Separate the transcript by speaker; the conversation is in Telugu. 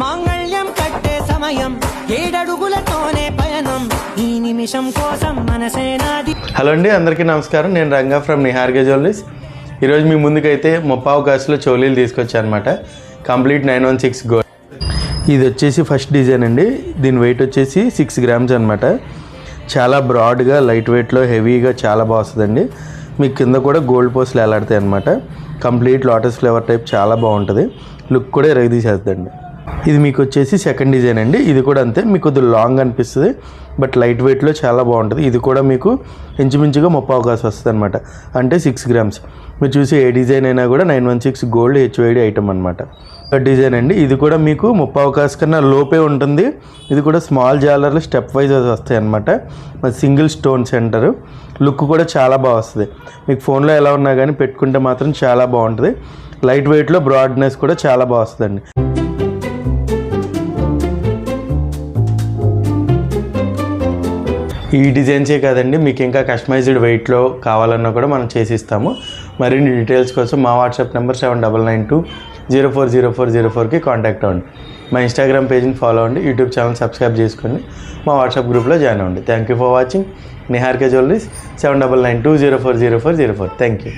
Speaker 1: మాంగళ్యం కట్టే సమయం. ఏడడుగులతోనే పయనం. ఈ నిమిషం కోసం మనసేనాది
Speaker 2: హలో అండి అందరికీ నమస్కారం. నేను రంగా ఫ్రమ్ నిహార్గే జ్యువెలరీస్. ఈరోజు మీ ముందుకైతే ముప్పావు కాసులో చోలీలు తీసుకొచ్చానమాట complete nine one six gold ఇది వచ్చేసి ఫస్ట్ డిజైన్ అండి. దీని వెయిట్ వచ్చేసి సిక్స్ గ్రామ్స్ అనమాట చాలా బ్రాడ్గా లైట్ వెయిట్లో హెవీగా చాలా బాగుంటుందండి మీకు కింద కూడా గోల్డ్ పోస్ట్లు ఎలాడతాయి అనమాట కంప్లీట్ లోటస్ ఫ్లేవర్ టైప్ చాలా బాగుంటుంది. లుక్ కూడా ఎరగదీసేస్తుందండి ఇది మీకు వచ్చేసి సెకండ్ డిజైన్ అండి. ఇది కూడా అంతే మీకు కొద్దిగా లాంగ్ అనిపిస్తుంది బట్ లైట్ వెయిట్లో చాలా బాగుంటుంది. ఇది కూడా మీకు ఇంచుమించుగా ముప్పై అవకాశం వస్తుంది అనమాట అంటే సిక్స్ గ్రామ్స్ మీరు చూసి ఏ డిజైన్ అయినా కూడా nine one six gold HYD item అనమాట డిజైన్ అండి. ఇది కూడా మీకు ముప్పై అవకాశం కన్నా లోపే ఉంటుంది. ఇది కూడా స్మాల్ జాలర్లు స్టెప్ వైజ్ వస్తాయి అనమాట మరి సింగిల్ స్టోన్ సెంటర్ లుక్ కూడా చాలా బాగా వస్తుంది. మీకు ఫోన్లో ఎలా ఉన్నా కానీ పెట్టుకుంటే మాత్రం చాలా బాగుంటుంది. లైట్ వెయిట్లో బ్రాడ్నెస్ కూడా చాలా బాగా వస్తుందండి. ఈ డిజైన్సే కాదండి మీకు ఇంకా కస్టమైజ్డ్ వెయిట్లో కావాలన్నా కూడా మనం చేసిస్తాము. మరిన్ని డీటెయిల్స్ కోసం మా WhatsApp number seven double nine two zero four zero four zero ఫోర్కి కాంటాక్ట్ అవ్వండి. మా ఇన్స్టాగ్రామ్ పేజ్ని ఫాలో అవ్వండి యూట్యూబ్ ఛానల్ సబ్స్క్రైబ్ చేసుకోండి మా వాట్సాప్ గ్రూప్లో జాయిన్ అవ్వండి. Thank you for watching Niharika jewelleries seven double nine two zero four zero four zero four thank you